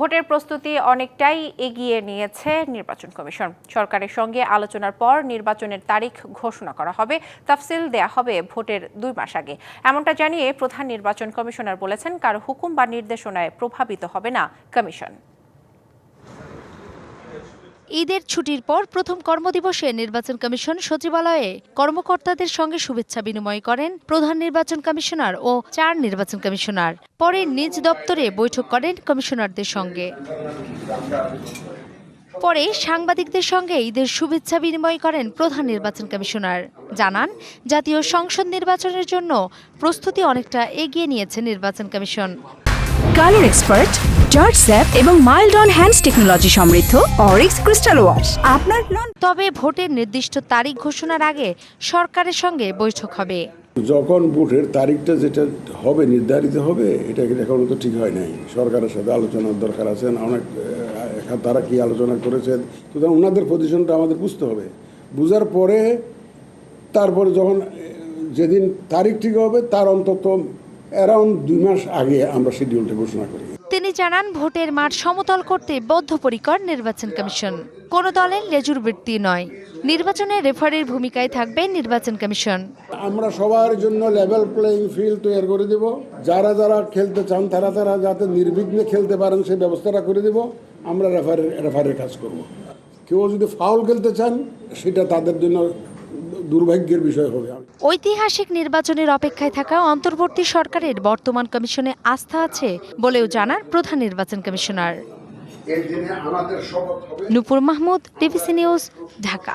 ভোটের প্রস্তুতি অনেকটাই এগিয়ে নিয়েছে নির্বাচন কমিশন। সরকারের সঙ্গে আলোচনার পর নির্বাচনের তারিখ ঘোষণা করা হবে, তফসিল দেয়া হবে ভোটের দুই মাস আগে। এমনটা জানিয়ে প্রধান নির্বাচন কমিশনার বলেছেন, কারও হুকুম বা নির্দেশনায় প্রভাবিত হবে না কমিশন। ঈদের ছুটির পর প্রথম কর্মদিবসে নির্বাচন কমিশন সচিবালয়ে কর্মকর্তাদের সঙ্গে শুভেচ্ছা বিনিময় করেন প্রধান নির্বাচন কমিশনার ও চার নির্বাচন কমিশনার। পরে নিজ দপ্তরে বৈঠক করেন কমিশনারদের সঙ্গে। পরে সাংবাদিকদের সঙ্গে ঈদের শুভেচ্ছা বিনিময় করেন প্রধান নির্বাচন কমিশনার। জানান, জাতীয় সংসদ নির্বাচনের জন্য প্রস্তুতি অনেকটা এগিয়ে নিয়েছে নির্বাচন কমিশন। কালার এক্সপার্ট জর্জ স্যাপ এবং মাইল্ড অন হ্যান্ডস টেকনোলজি সমৃদ্ধ অরিক্স ক্রিস্টাল ওয়াশ আপনার লন তবে ভোটের নির্দিষ্ট তারিখ ঘোষণার আগে সরকারের সঙ্গে বৈঠক হবে। যখন ভোটের তারিখটা যেটা হবে নির্ধারিত হবে এটা কিন্তু এখনও তো ঠিক হয় নাই। সরকারের সাথে আলোচনার দরকার আছে অনেক তারা কি আলোচনা করেছেন সুতরাং ওনাদের পজিশনটা আমাদের বুঝতে হবে। বুঝার পরে তারপরে যখন যেদিন তারিখ ঠিক হবে তার অন্তত অ্যারাউন্ড দুই মাস আগে আমরা শিডিউলটা ঘোষণা করি। তিনি জানান ভোটের মাঠ সমতল করতে বদ্ধপরিকর নির্বাচন কমিশন। কোন দলের লেজুর বৃত্তি নয়। নির্বাচনে রেফারির ভূমিকায় থাকবে নির্বাচন কমিশন। আমরা সবার জন্য লেভেল প্লেয়িং ফিল্ড তৈরি করে দেব। যারা যারা খেলতে চান তারা তারা যাতে নির্বিঘ্নে খেলতে পারেন সেই ব্যবস্থাটা করে দেব। আমরা রেফারের রেফারের কাজ করব। কেউ যদি ফাউল খেলতে চান সেটা তাদের জন্য দুর্ভাগ্যের বিষয় হবে। ঐতিহাসিক নির্বাচনের অপেক্ষায় থাকা অন্তর্বর্তী সরকারের বর্তমান কমিশনে আস্থা আছে বলেও জানার প্রধান নির্বাচন commissioner. Nupur Mahmud TVC news Dhaka.